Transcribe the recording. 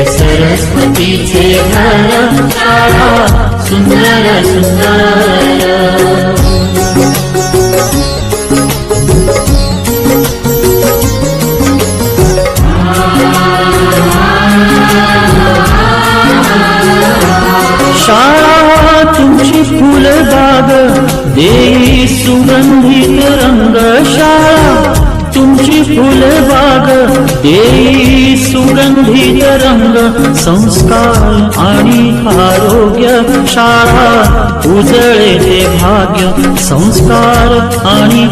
सरस्वतीचे घर शाळा सुंदर सुंदर शाळा तुमची फुलबाग देई सुगंधित रंग शाळा तुमची फुलबाग देई सुगंधित रंग संस्कार आणि आरोग्य शाळा उजळे भाग्य संस्कार आणि